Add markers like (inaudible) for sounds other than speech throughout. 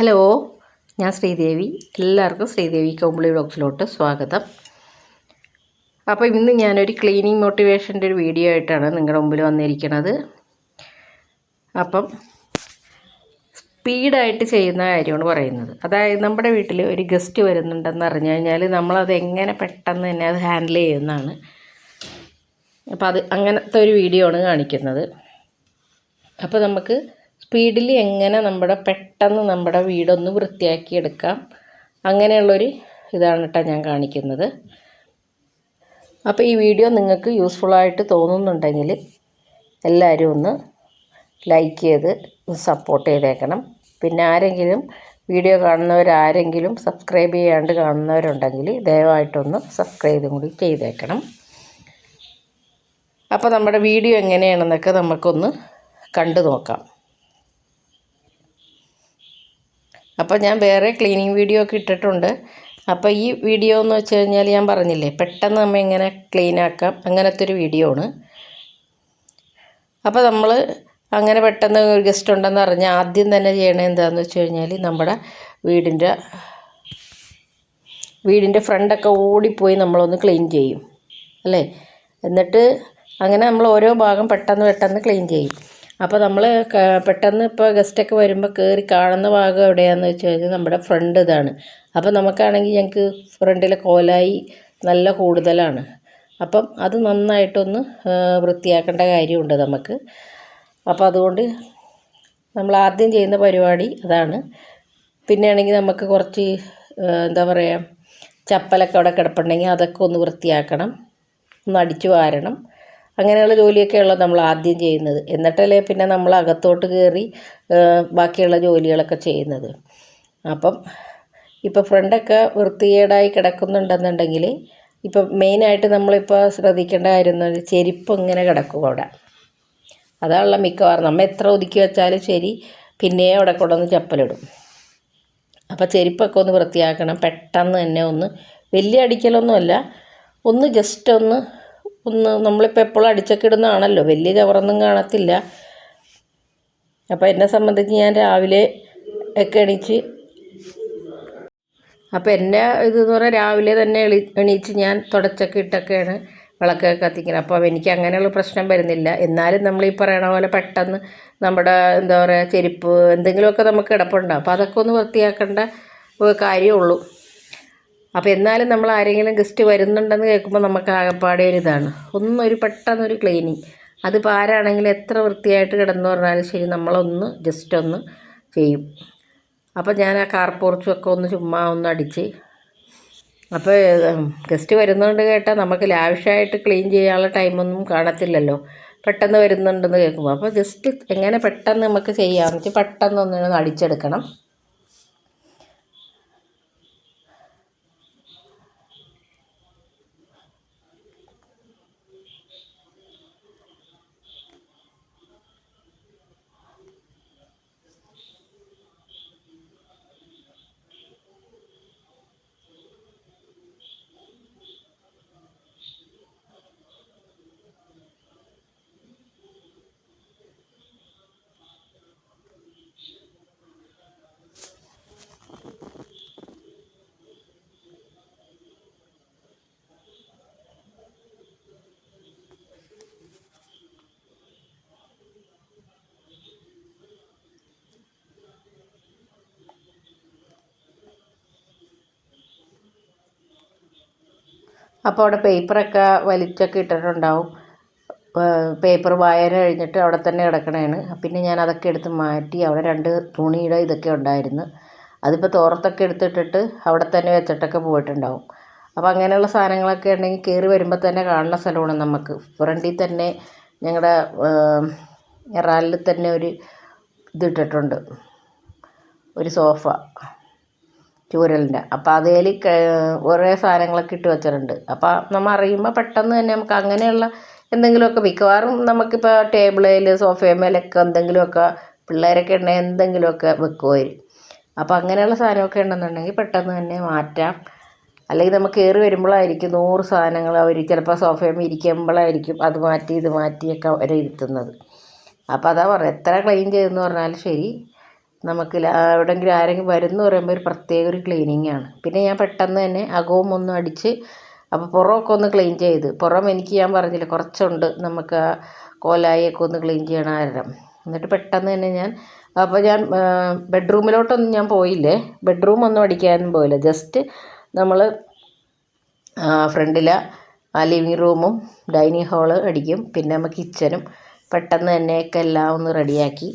Hello ഞാൻ ശ്രീദേവി. എല്ലാവർക്കും ശ്രീദേവി കോംബ്ലി വ്ളോഗ്സിലോട്ട് സ്വാഗതം. അപ്പോൾ ഇന്ന് ഞാനൊരു ക്ലീനിങ് മോട്ടിവേഷന്റെ ഒരു വീഡിയോ ആയിട്ടാണ് നിങ്ങളുടെ മുമ്പിൽ വന്നിരിക്കുന്നത്. അപ്പം സ്പീഡായിട്ട് ചെയ്യുന്ന കാര്യമാണ് പറയുന്നത്. അതായത് നമ്മുടെ വീട്ടിൽ ഒരു ഗസ്റ്റ് വരുന്നുണ്ടെന്ന് അറിഞ്ഞു കഴിഞ്ഞാൽ നമ്മളത് എങ്ങനെ പെട്ടെന്ന് തന്നെ അത് ഹാൻഡിൽ ചെയ്യുന്നതാണ്. അപ്പോൾ അത് അങ്ങനത്തെ ഒരു വീഡിയോ ആണ് കാണിക്കുന്നത്. അപ്പോൾ നമുക്ക് സ്പീഡിൽ എങ്ങനെ നമ്മുടെ പെട്ടെന്ന് നമ്മുടെ വീടൊന്ന് വൃത്തിയാക്കിയെടുക്കാം. അങ്ങനെയുള്ളൊരു ഇതാണ് കേട്ടോ ഞാൻ കാണിക്കുന്നത്. അപ്പോൾ ഈ വീഡിയോ നിങ്ങൾക്ക് യൂസ്ഫുൾ ആയിട്ട് തോന്നുന്നുണ്ടെങ്കിൽ എല്ലാവരും ഒന്ന് ലൈക്ക് ചെയ്ത് സപ്പോർട്ട് ചെയ്തേക്കണം. പിന്നെ ആരെങ്കിലും വീഡിയോ കാണുന്നവരാരെങ്കിലും സബ്സ്ക്രൈബ് ചെയ്യാണ്ട് കാണുന്നവരുണ്ടെങ്കിൽ ദയവായിട്ടൊന്ന് സബ്സ്ക്രൈബും കൂടി ചെയ്തേക്കണം. അപ്പോൾ നമ്മുടെ വീഡിയോ എങ്ങനെയാണെന്നൊക്കെ നമുക്കൊന്ന് കണ്ടു നോക്കാം. അപ്പോൾ ഞാൻ വേറെ ക്ലീനിങ് വീഡിയോ ഒക്കെ ഇട്ടിട്ടുണ്ട്. അപ്പോൾ ഈ വീഡിയോ എന്ന് വെച്ച് കഴിഞ്ഞാൽ ഞാൻ പറഞ്ഞില്ലേ പെട്ടെന്ന് നമ്മൾ എങ്ങനെ ക്ലീൻ ആക്കാം. അങ്ങനത്തെ ഒരു വീഡിയോ ആണ്. അപ്പോൾ നമ്മൾ അങ്ങനെ പെട്ടെന്ന് ഒരു ഗസ്റ്റ് ഉണ്ടെന്ന് അറിഞ്ഞാൽ ആദ്യം തന്നെ ചെയ്യണത് എന്താണെന്ന് വെച്ച് കഴിഞ്ഞാൽ നമ്മുടെ വീടിന്റെ വീടിന്റെ ഫ്രണ്ടൊക്കെ ഓടിപ്പോയി നമ്മളൊന്ന് ക്ലീൻ ചെയ്യും. അല്ലേ? എന്നിട്ട് അങ്ങനെ നമ്മൾ ഓരോ ഭാഗം പെട്ടെന്ന് പെട്ടെന്ന് ക്ലീൻ ചെയ്യും. അപ്പോൾ നമ്മൾ പെട്ടെന്ന് ഇപ്പോൾ ഗസ്റ്റൊക്കെ വരുമ്പോൾ കയറി കാണുന്ന ഭാഗം എവിടെയാണെന്ന് വെച്ച് കഴിഞ്ഞാൽ നമ്മുടെ ഫ്രണ്ട് ഇതാണ്. അപ്പോൾ നമുക്കാണെങ്കിൽ ഞങ്ങൾക്ക് ഫ്രണ്ടിലെ കോലായി നല്ല കൂടുതലാണ്. അപ്പം അത് നന്നായിട്ടൊന്ന് വൃത്തിയാക്കേണ്ട കാര്യമുണ്ട് നമുക്ക്. അപ്പോൾ അതുകൊണ്ട് നമ്മൾ ആദ്യം ചെയ്യുന്ന പരിപാടി അതാണ്. പിന്നെ ആണെങ്കിൽ നമുക്ക് കുറച്ച് എന്താ പറയുക ചപ്പലൊക്കെ അവിടെ കിടപ്പുണ്ടെങ്കിൽ അതൊക്കെ ഒന്ന് വൃത്തിയാക്കണം. ഒന്ന് അടിച്ചു വാരണം. അങ്ങനെയുള്ള ജോലിയൊക്കെയുള്ള നമ്മൾ ആദ്യം ചെയ്യുന്നത്. എന്നിട്ടല്ലേ പിന്നെ നമ്മൾ അകത്തോട്ട് കയറി ബാക്കിയുള്ള ജോലികളൊക്കെ ചെയ്യുന്നത്. അപ്പം ഇപ്പോൾ ഫ്രണ്ടൊക്കെ വൃത്തികേടായി കിടക്കുന്നുണ്ടെന്നുണ്ടെങ്കിൽ ഇപ്പം മെയിനായിട്ട് നമ്മളിപ്പോൾ ശ്രദ്ധിക്കേണ്ട കാര്യം എന്ന് പറഞ്ഞാൽ ചെരുപ്പ് ഇങ്ങനെ കിടക്കും അവിടെ. അതാണുള്ള മിക്കവാറും. നമ്മൾ എത്ര ഒതുക്കി വെച്ചാലും ശരി പിന്നെ അവിടെ കൊണ്ടുവന്ന് ചപ്പലിടും. അപ്പോൾ ചെരുപ്പൊക്കെ ഒന്ന് വൃത്തിയാക്കണം. പെട്ടെന്ന് തന്നെ ഒന്ന് വലിയ അടിക്കലൊന്നുമല്ല. ഒന്ന് ജസ്റ്റ് ഒന്ന് ഒന്ന് നമ്മളിപ്പോൾ എപ്പോഴും അടിച്ചൊക്കെ ഇടുന്നതാണല്ലോ വലിയ കവറൊന്നും കാണത്തില്ല. അപ്പോൾ എന്നെ സംബന്ധിച്ച് ഞാൻ രാവിലെ ഒക്കെ എണീച്ച് അപ്പോൾ എന്റെ ഇതെന്ന് പറഞ്ഞാൽ രാവിലെ തന്നെ എളി എണീച്ച് ഞാൻ തുടച്ചൊക്കെ ഇട്ടൊക്കെയാണ് വിളക്കൊക്കെ കത്തിക്കുന്നത് അപ്പോൾ എനിക്ക് അങ്ങനെയുള്ള പ്രശ്നം വരുന്നില്ല. എന്നാലും നമ്മൾ ഈ പറയണ പോലെ പെട്ടെന്ന് നമ്മുടെ എന്താ പറയുക ചെരുപ്പ് എന്തെങ്കിലുമൊക്കെ നമുക്ക് കിടപ്പുണ്ടാകും അപ്പോൾ അതൊക്കെ ഒന്ന് വൃത്തിയാക്കേണ്ട കാര്യമുള്ളൂ അപ്പോൾ എന്നാലും നമ്മൾ ആരെങ്കിലും ഗസ്റ്റ് വരുന്നുണ്ടെന്ന് കേൾക്കുമ്പോൾ നമുക്ക് ആകെപ്പാടെ ഒരു ഇതാണ്. ഒന്നൊരു പെട്ടെന്നൊരു ക്ലീനിങ് അതിപ്പോൾ ആരാണെങ്കിലും എത്ര വൃത്തിയായിട്ട് കിടന്നു പറഞ്ഞാലും ശരി നമ്മളൊന്ന് ജസ്റ്റ് ഒന്ന് ചെയ്യും. അപ്പോൾ ഞാൻ ആ കാർ പോർച്ചുമൊക്കെ ഒന്ന് ചുമ്മാ ഒന്ന് അടിച്ച്. അപ്പോൾ ഗസ്റ്റ് വരുന്നുണ്ട് കേട്ടാൽ നമുക്ക് ലാവിഷായിട്ട് ക്ലീൻ ചെയ്യാനുള്ള ടൈമൊന്നും കാണത്തില്ലല്ലോ. പെട്ടെന്ന് വരുന്നുണ്ടെന്ന് കേൾക്കുമ്പോൾ അപ്പോൾ ജസ്റ്റ് എങ്ങനെ പെട്ടെന്ന് നമുക്ക് ചെയ്യാമെന്ന് വെച്ചാൽ പെട്ടെന്ന് ഒന്ന് അടിച്ചെടുക്കണം. അപ്പോൾ അവിടെ പേപ്പറൊക്കെ വലിച്ചൊക്കെ ഇട്ടിട്ടുണ്ടാവും. പേപ്പർ വായന കഴിഞ്ഞിട്ട് അവിടെ തന്നെ കിടക്കണതാണ് പിന്നെ ഞാൻ അതൊക്കെ എടുത്ത് മാറ്റി അവിടെ രണ്ട് തുണിയുടെ ഇതൊക്കെ ഉണ്ടായിരുന്നു. അതിപ്പോൾ തോർത്തൊക്കെ എടുത്തിട്ടിട്ട് അവിടെ തന്നെ വെച്ചിട്ടൊക്കെ പോയിട്ടുണ്ടാവും. അപ്പോൾ അങ്ങനെയുള്ള സാധനങ്ങളൊക്കെ ഉണ്ടെങ്കിൽ കയറി വരുമ്പോൾ തന്നെ കാണുന്ന സ്ഥലമാണ് നമുക്ക്. ഫ്രണ്ടിൽ തന്നെ ഞങ്ങളുടെ റാലിൽ തന്നെ ഒരു ഇതിട്ടിട്ടുണ്ട് ഒരു സോഫ. ചൂരലിന്റെ. അപ്പോൾ അതിൽ കുറേ സാധനങ്ങളൊക്കെ ഇട്ട് വെച്ചിട്ടുണ്ട്. അപ്പോൾ നമ്മൾ അറിയുമ്പോൾ പെട്ടെന്ന് തന്നെ നമുക്ക് അങ്ങനെയുള്ള എന്തെങ്കിലുമൊക്കെ മിക്കവാറും നമുക്കിപ്പോൾ ടേബിളിൽ സോഫയമേലൊക്കെ എന്തെങ്കിലുമൊക്കെ പിള്ളേരൊക്കെ ഉണ്ടെങ്കിൽ എന്തെങ്കിലുമൊക്കെ വെക്കുമായിരിക്കും. അപ്പോൾ അങ്ങനെയുള്ള സാധനമൊക്കെ ഉണ്ടെന്നുണ്ടെങ്കിൽ പെട്ടെന്ന് തന്നെ മാറ്റാം. അല്ലെങ്കിൽ നമുക്ക് കയറി വരുമ്പോഴായിരിക്കും നൂറ് സാധനങ്ങൾ അവർ ചിലപ്പോൾ സോഫയിൽ ഇരിക്കുമ്പോഴായിരിക്കും അത് മാറ്റി ഇത് മാറ്റിയൊക്കെ അവരെ ഇരുത്തുന്നത്. അപ്പോൾ അതാ പറയുക എത്ര ക്ലീൻ ചെയ്തെന്ന് പറഞ്ഞാലും ശരി നമുക്ക് എവിടെയെങ്കിലും ആരെങ്കിലും വരുന്ന പറയുമ്പോൾ ഒരു പ്രത്യേക ഒരു ക്ലീനിങ് ആണ്. പിന്നെ ഞാൻ പെട്ടെന്ന് തന്നെ അകവും ഒന്നും അടിച്ച് അപ്പോൾ പുറമൊക്കെ ഒന്ന് ക്ലീൻ ചെയ്ത്. പുറം എനിക്ക് ഞാൻ പറഞ്ഞില്ല കുറച്ചുണ്ട് നമുക്ക് ആ കോലായിയൊക്കെ ഒന്ന് ക്ലീൻ ചെയ്യണം ആരം എന്നിട്ട് പെട്ടെന്ന് തന്നെ ഞാൻ അപ്പോൾ ഞാൻ ബെഡ്റൂമിലോട്ടൊന്നും ഞാൻ പോയില്ലേ? ബെഡ്റൂം ഒന്നും അടിക്കാനും പോയില്ല. ജസ്റ്റ് നമ്മൾ ഫ്രണ്ടിലെ ആ ലിവിങ് റൂമും ഡൈനിങ് ഹാൾ അടിക്കും. പിന്നെ നമ്മൾ കിച്ചനും പെട്ടെന്ന് തന്നെയൊക്കെ എല്ലാം ഒന്ന് റെഡിയാക്കി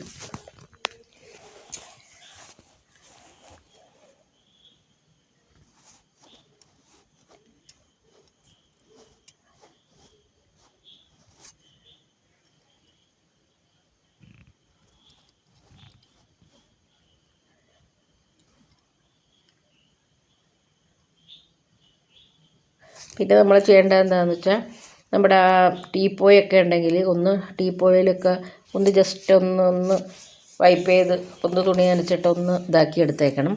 പിന്നെ നമ്മൾ ചെയ്യേണ്ടത് എന്താണെന്ന് വെച്ചാൽ നമ്മുടെ ആ ടീപ്പോയൊക്കെ ഉണ്ടെങ്കിൽ ഒന്ന് ടീപ്പോയിലൊക്കെ ഒന്ന് ജസ്റ്റ് ഒന്ന് ഒന്ന് വൈപ്പ് ചെയ്ത് ഒന്ന് തുണി നനച്ചിട്ട് ഒന്ന് ഇതാക്കി എടുത്തേക്കണം.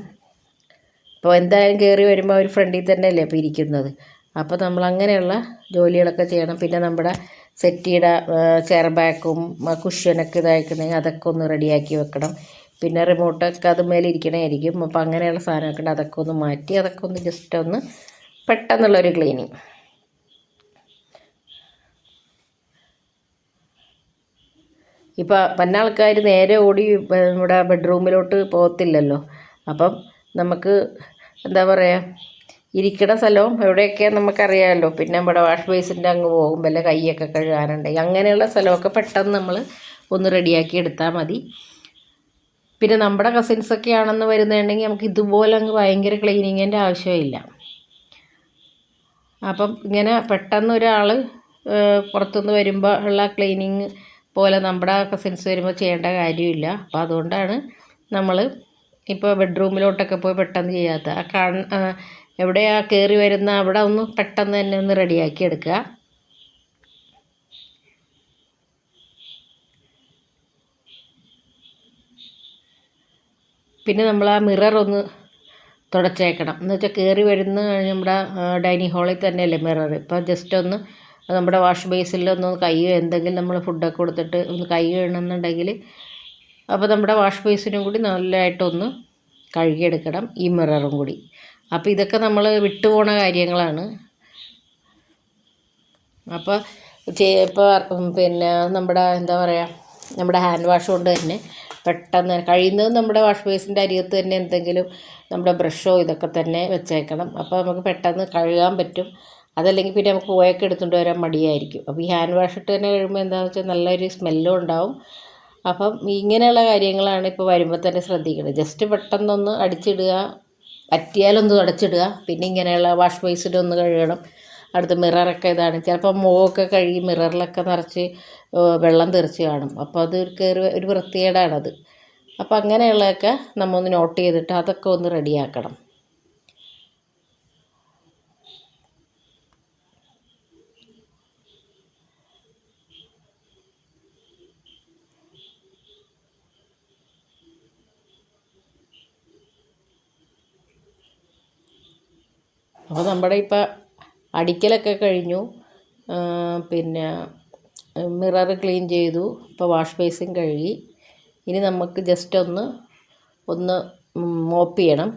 അപ്പോൾ എന്തായാലും കയറി വരുമ്പോൾ അവർ ഫ്രണ്ടിൽ തന്നെയല്ലേ അപ്പോൾ ഇരിക്കുന്നത്. അപ്പോൾ നമ്മൾ അങ്ങനെയുള്ള ജോലികളൊക്കെ ചെയ്യണം. പിന്നെ നമ്മുടെ സെറ്റിയുടെ ചെയർ ബാക്കും കുഷ്യനൊക്കെ ഇതാക്കണമെങ്കിൽ അതൊക്കെ ഒന്ന് റെഡിയാക്കി വെക്കണം. പിന്നെ റിമോട്ടൊക്കെ അത് മേലിരിക്കണേ ഇരിക്കണമായിരിക്കും അപ്പോൾ അങ്ങനെയുള്ള സാധനമൊക്കെ അതൊക്കെ ഒന്ന് മാറ്റി അതൊക്കെ ഒന്ന് ജസ്റ്റ് ഒന്ന് പെട്ടെന്നുള്ളൊരു ക്ലീനിങ് ഇപ്പോൾ പന്ന ആൾക്കാർ നേരെ ഓടി നമ്മുടെ ബെഡ്റൂമിലോട്ട് പോകത്തില്ലല്ലോ. അപ്പം നമുക്ക് എന്താ പറയുക ഇരിക്കണ സ്ഥലവും എവിടെയൊക്കെയാണ് നമുക്കറിയാമല്ലോ പിന്നെ നമ്മുടെ വാഷ് ബേസിന്റെ അങ്ങ് പോകും വല്ല കൈയൊക്കെ കഴുകാനുണ്ടെങ്കിൽ. അങ്ങനെയുള്ള സ്ഥലമൊക്കെ പെട്ടെന്ന് നമ്മൾ ഒന്ന് റെഡിയാക്കി എടുത്താൽ മതി. പിന്നെ നമ്മുടെ കസിൻസൊക്കെ ആണെന്ന് വരുന്നുണ്ടെങ്കിൽ നമുക്ക് ഇതുപോലെ അങ്ങ് ഭയങ്കര ക്ലീനിങ്ങിന്റെ ആവശ്യമില്ല. അപ്പം ഇങ്ങനെ പെട്ടെന്ന് ഒരാൾ പുറത്തുനിന്ന് വരുമ്പോൾ ഉള്ള ക്ലീനിങ് പോലെ നമ്മുടെ കസിൻസ് വരുമ്പോൾ ചെയ്യേണ്ട കാര്യമില്ല. അപ്പോൾ അതുകൊണ്ടാണ് നമ്മൾ ഇപ്പോൾ ബെഡ്റൂമിലോട്ടൊക്കെ പോയി പെട്ടെന്ന് ചെയ്യാത്ത. ആ കൺ എവിടെയാ കയറി വരുന്ന അവിടെ ഒന്ന് പെട്ടെന്ന് തന്നെ ഒന്ന് റെഡിയാക്കി എടുക്കുക. പിന്നെ നമ്മൾ ആ മിറർ ഒന്ന് തുടച്ചേക്കണം. എന്ന് വെച്ചാൽ കയറി വരുന്ന നമ്മുടെ ഡൈനിങ് ഹാളിൽ തന്നെയല്ലേ മിറർ ഇപ്പോൾ ജസ്റ്റ് ഒന്ന് നമ്മുടെ വാഷ് ബേസിൽ ഒന്ന് കൈ എന്തെങ്കിലും നമ്മൾ ഫുഡൊക്കെ കൊടുത്തിട്ട് ഒന്ന് കൈ കഴുകണമെന്നുണ്ടെങ്കിൽ അപ്പോൾ നമ്മുടെ വാഷ് ബേസിനും കൂടി നല്ലതായിട്ടൊന്ന് കഴുകിയെടുക്കണം ഈ മിററും കൂടി. അപ്പോൾ ഇതൊക്കെ നമ്മൾ വിട്ടുപോണ കാര്യങ്ങളാണ്. അപ്പോൾ ഇപ്പോൾ പിന്നെ നമ്മുടെ എന്താ പറയുക നമ്മുടെ ഹാൻഡ് വാഷ് കൊണ്ട് തന്നെ പെട്ടെന്ന് കഴിയുന്നതും നമ്മുടെ വാഷ് ബേസിന്റെ അരികത്ത് തന്നെ എന്തെങ്കിലും നമ്മുടെ ബ്രഷോ ഇതൊക്കെ തന്നെ വെച്ചേക്കണം. അപ്പോൾ നമുക്ക് പെട്ടെന്ന് കഴുകാൻ പറ്റും. അതല്ലെങ്കിൽ പിന്നെ നമുക്ക് പോയൊക്കെ എടുത്തുകൊണ്ട് വരാൻ മടിയായിരിക്കും. അപ്പോൾ ഈ ഹാൻഡ് വാഷ് ഇട്ട് തന്നെ കഴിയുമ്പോൾ എന്താണെന്ന് വെച്ചാൽ നല്ലൊരു സ്മെല്ലും ഉണ്ടാവും. അപ്പം ഇങ്ങനെയുള്ള കാര്യങ്ങളാണ് ഇപ്പോൾ വരുമ്പോൾ തന്നെ ശ്രദ്ധിക്കുന്നത് ജസ്റ്റ് പെട്ടെന്നൊന്ന് അടിച്ചിടുക പറ്റിയാലൊന്ന് അടച്ചിടുക. പിന്നെ ഇങ്ങനെയുള്ള വാഷ് ബേസിലൊന്ന് കഴുകണം. അടുത്ത് മിററൊക്കെ ഇതാണ്. ചിലപ്പോൾ മുഖമൊക്കെ കഴുകി മിററിലൊക്കെ നിറച്ച് വെള്ളം തെറിച്ച് കാണും. അപ്പോൾ അത് ഒരു കയറി ഒരു വൃത്തികേടാണത്. അപ്പോൾ അങ്ങനെയുള്ളതൊക്കെ നമ്മൾ ഒന്ന് നോട്ട് ചെയ്തിട്ട് അതൊക്കെ ഒന്ന് റെഡിയാക്കണം അപ്പോൾ നമ്മുടെ ഇപ്പം അടിക്കലൊക്കെ കഴിഞ്ഞു. പിന്നെ മിററ് ക്ലീൻ ചെയ്തു. ഇപ്പോൾ വാഷ് ബേസിൻ കഴുകി. ഇനി നമുക്ക് ജസ്റ്റ് ഒന്ന് ഒന്ന് മോപ്പ് ചെയ്യണം.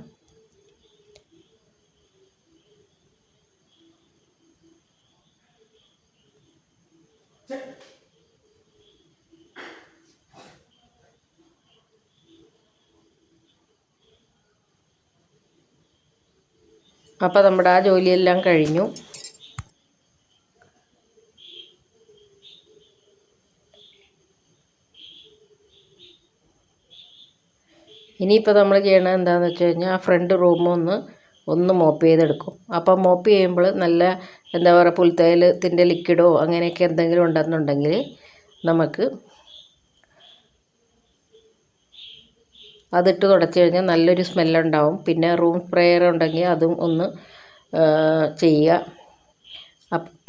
അപ്പോൾ നമ്മുടെ ആ ജോലിയെല്ലാം കഴിഞ്ഞു. ഇനിയിപ്പോൾ നമ്മൾ ചെയ്യണത് എന്താണെന്ന് വെച്ച് കഴിഞ്ഞാൽ ആ ഫ്രണ്ട് റൂം ഒന്ന് ഒന്ന് മോപ്പ് ചെയ്തെടുക്കും. അപ്പോൾ മോപ്പ് ചെയ്യുമ്പോൾ നല്ല എന്താ പറയുക പുൽത്തൈലത്തിന്റെ ലിക്വിഡോ അങ്ങനെയൊക്കെ എന്തെങ്കിലും ഉണ്ടെന്നുണ്ടെങ്കിൽ നമുക്ക് അതിട്ട് തുടച്ച് കഴിഞ്ഞാൽ നല്ലൊരു സ്മെല്ലുണ്ടാവും. പിന്നെ റൂം സ്പ്രേയർ ഉണ്ടെങ്കിൽ അതും ഒന്ന് ചെയ്യുക.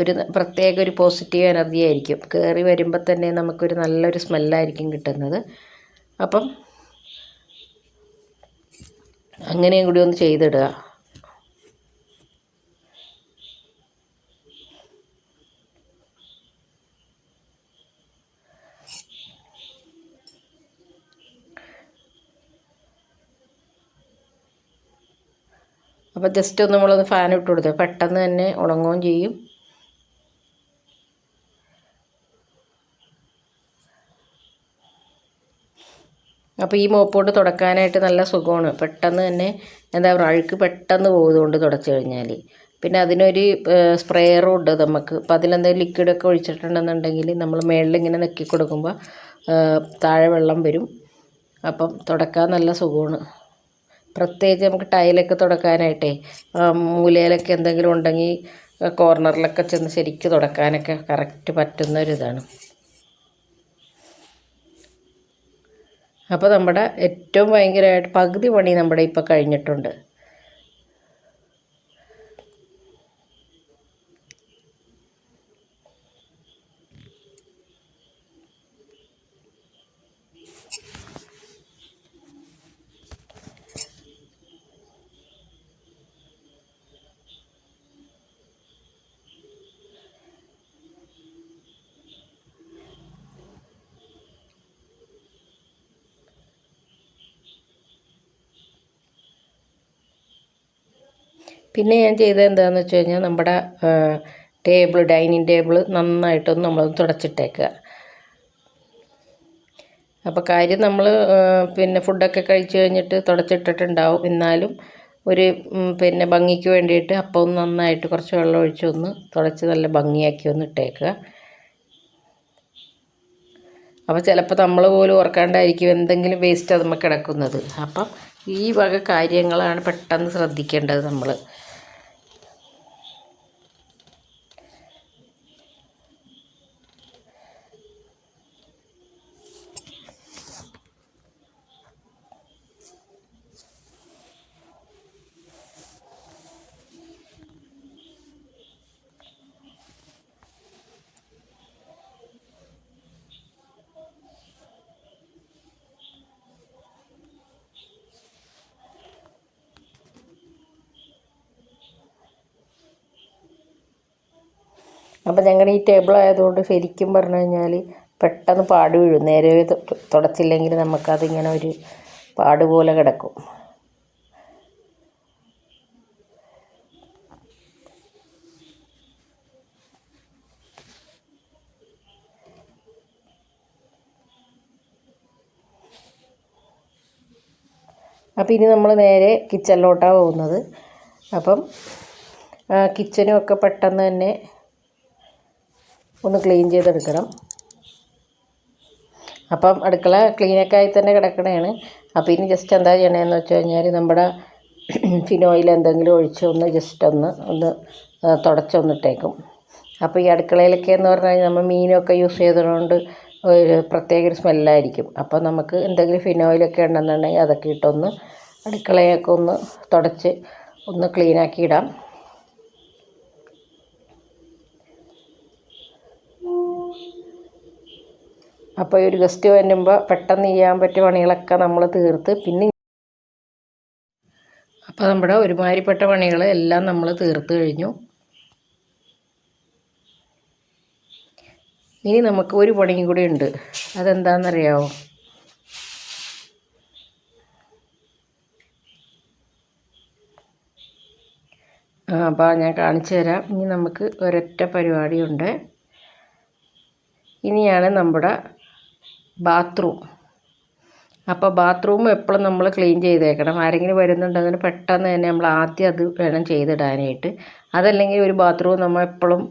ഒരു പ്രത്യേക ഒരു പോസിറ്റീവ് എനർജി ആയിരിക്കും. കയറി വരുമ്പോൾ തന്നെ നമുക്കൊരു നല്ലൊരു സ്മെല്ലായിരിക്കും കിട്ടുന്നത്. അപ്പം അങ്ങനെയും കൂടി ഒന്ന് ചെയ്തിടുക. അപ്പോൾ ജസ്റ്റ് ഒന്ന് നമ്മളൊന്ന് ഫാൻ ഇട്ട് കൊടുത്തു. പെട്ടെന്ന് തന്നെ ഉണങ്ങുകയും ചെയ്യും. അപ്പോൾ ഈ മോപ്പ് കൊണ്ട് തുടക്കാനായിട്ട് നല്ല സുഖമാണ്. പെട്ടെന്ന് തന്നെ എന്താ പറയുക അഴുക്ക് പെട്ടെന്ന് പോകുന്നതുകൊണ്ട് തുടച്ചു കഴിഞ്ഞാൽ പിന്നെ അതിനൊരു സ്പ്രേയറും ഉണ്ട് നമുക്ക്. അപ്പോൾ അതിലെന്തെങ്കിലും ലിക്വിഡൊക്കെ ഒഴിച്ചിട്ടുണ്ടെന്നുണ്ടെങ്കിൽ നമ്മൾ മേളിൽ ഇങ്ങനെ നെക്കി കൊടുക്കുമ്പോൾ താഴെ വെള്ളം വരും. അപ്പം തുടക്കാൻ നല്ല സുഖമാണ്. പ്രത്യേകിച്ച് നമുക്ക് ടൈലൊക്കെ തുടക്കാനായിട്ടേ മൂലയിലൊക്കെ എന്തെങ്കിലും ഉണ്ടെങ്കിൽ കോർണറിലൊക്കെ ചെന്ന് ശരിക്ക് തുടക്കാനൊക്കെ കറക്റ്റ് പറ്റുന്ന ഒരു ഇതാണ് അപ്പോൾ നമ്മുടെ ഏറ്റവും ഭയങ്കരമായിട്ട് പകുതി പണി നമ്മുടെ ഇപ്പോൾ കഴിഞ്ഞിട്ടുണ്ട്. പിന്നെ ഞാൻ ചെയ്തത് എന്താണെന്ന് വെച്ച് കഴിഞ്ഞാൽ നമ്മുടെ ടേബിൾ ഡൈനിങ് ടേബിൾ നന്നായിട്ടൊന്ന് നമ്മൾ തുടച്ചിട്ടേക്കുക അപ്പോൾ കാര്യം നമ്മൾ പിന്നെ ഫുഡൊക്കെ കഴിച്ച് കഴിഞ്ഞിട്ട് തുടച്ചിട്ടിട്ടുണ്ടാവും. എന്നാലും ഒരു പിന്നെ ഭംഗിക്ക് വേണ്ടിയിട്ട് അപ്പം ഒന്ന് നന്നായിട്ട് കുറച്ച് വെള്ളം ഒഴിച്ചൊന്ന് തുടച്ച് നല്ല ഭംഗിയാക്കി ഒന്ന് ഇട്ടേക്കുക അപ്പോൾ ചിലപ്പോൾ നമ്മൾ പോലും ഓർക്കാണ്ടായിരിക്കും എന്തെങ്കിലും വേസ്റ്റ് അതുമ്പോൾ കിടക്കുന്നത്. അപ്പം ഈ വക കാര്യങ്ങളാണ് പെട്ടെന്ന് ശ്രദ്ധിക്കേണ്ടത് നമ്മൾ അപ്പം ഞങ്ങളുടെ ഈ ടേബിൾ ആയതുകൊണ്ട് ശരിക്കും പറഞ്ഞു കഴിഞ്ഞാൽ പെട്ടെന്ന് പാട് വീഴും. നേരെ തുടച്ചില്ലെങ്കിൽ നമുക്കതിങ്ങനെ ഒരു പാട് പോലെ കിടക്കും. അപ്പോൾ ഇനി നമ്മൾ നേരെ കിച്ചണിലോട്ടാണ് പോകുന്നത്. അപ്പം കിച്ചനും ഒക്കെ പെട്ടെന്ന് തന്നെ ഒന്ന് ക്ലീൻ ചെയ്തെടുക്കണം. അപ്പം അടുക്കള ക്ലീനൊക്കെ ആയി തന്നെ കിടക്കണതാണ് അപ്പോൾ ഇനി ജസ്റ്റ് എന്താ ചെയ്യണതെന്ന് വെച്ച് കഴിഞ്ഞാൽ നമ്മുടെ (clears throat) ഫിനോയിൽ എന്തെങ്കിലും ഒഴിച്ച് ഒന്ന് ജസ്റ്റ് ഒന്ന് ഒന്ന് തുടച്ചൊന്നിട്ടേക്കും. അപ്പോൾ ഈ അടുക്കളയിലൊക്കെ എന്ന് പറഞ്ഞു കഴിഞ്ഞാൽ നമ്മൾ മീനൊക്കെ യൂസ് ചെയ്തതുകൊണ്ട് ഒരു പ്രത്യേക ഒരു സ്മെല്ലായിരിക്കും. അപ്പോൾ നമുക്ക് എന്തെങ്കിലും ഫിനോയിലൊക്കെ ഉണ്ടെന്നുണ്ടെങ്കിൽ അതൊക്കെ ഇട്ടൊന്ന് അടുക്കളയൊക്കെ ഒന്ന് തുടച്ച് ഒന്ന് ക്ലീനാക്കി ഇടാം. അപ്പോൾ ഒരു ഗസ്റ്റ് വരുമ്പോൾ പെട്ടെന്ന് ചെയ്യാൻ പറ്റിയ പണികളൊക്കെ നമ്മൾ തീർത്ത് പിന്നെ അപ്പോൾ നമ്മുടെ ഒരുമാതിരിപ്പെട്ട പണികൾ എല്ലാം നമ്മൾ തീർത്ത് കഴിഞ്ഞു. ഇനി നമുക്ക് ഒരു പണിയും കൂടി ഉണ്ട്. അതെന്താണെന്നറിയാമോ ആ അപ്പോൾ ഞാൻ കാണിച്ചു തരാം. ഇനി നമുക്ക് ഒരൊറ്റ പരിപാടിയുണ്ട്. ഇനിയാണ് നമ്മുടെ ബാത്റൂം. അപ്പോൾ ബാത്റൂം എപ്പോഴും നമ്മൾ ക്ലീൻ ചെയ്തേക്കണം. ആരെങ്കിലും വരുന്നുണ്ടെങ്കിൽ പെട്ടെന്ന് തന്നെ നമ്മൾ ആദ്യം അത് വേണം ചെയ്തിടാനായിട്ട്. അതല്ലെങ്കിൽ ഒരു ബാത്റൂം നമ്മൾ എപ്പോഴും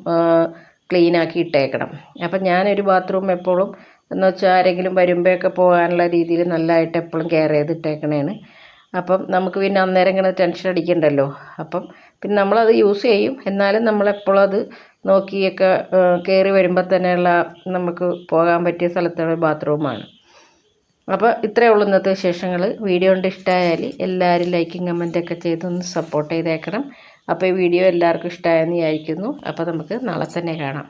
ക്ലീൻ ആക്കി ഇട്ടേക്കണം. അപ്പം ഞാനൊരു ബാത്റൂം എപ്പോഴും എന്ന് വെച്ചാൽ ആരെങ്കിലും വരുമ്പോഴൊക്കെ പോകാനുള്ള രീതിയിൽ നല്ലതായിട്ട് എപ്പോഴും കെയർ ചെയ്തിട്ടേക്കണേണ്. അപ്പം നമുക്ക് പിന്നെ അന്നേരം ഇങ്ങനെ ടെൻഷൻ അടിക്കണ്ടല്ലോ. അപ്പം പിന്നെ നമ്മളത് യൂസ് ചെയ്യും. എന്നാലും നമ്മളെപ്പോഴും അത് നോക്കിയൊക്കെ കയറി വരുമ്പോൾ തന്നെയുള്ള നമുക്ക് പോകാൻ പറ്റിയ സ്ഥലത്തുള്ള ബാത്റൂമാണ്. അപ്പോൾ ഇത്രയേ ഉള്ളൂ ഇന്നത്തെ വിശേഷങ്ങൾ വീഡിയോ കൊണ്ട് ഇഷ്ടമായാൽ എല്ലാവരും ലൈക്കും കമന്റൊക്കെ ചെയ്തൊന്ന് സപ്പോർട്ട് ചെയ്തേക്കണം. അപ്പോൾ ഈ വീഡിയോ എല്ലാവർക്കും ഇഷ്ടമായെന്ന് വിചാരിക്കുന്നു. അപ്പോൾ നമുക്ക് നാളെ തന്നെ കാണാം.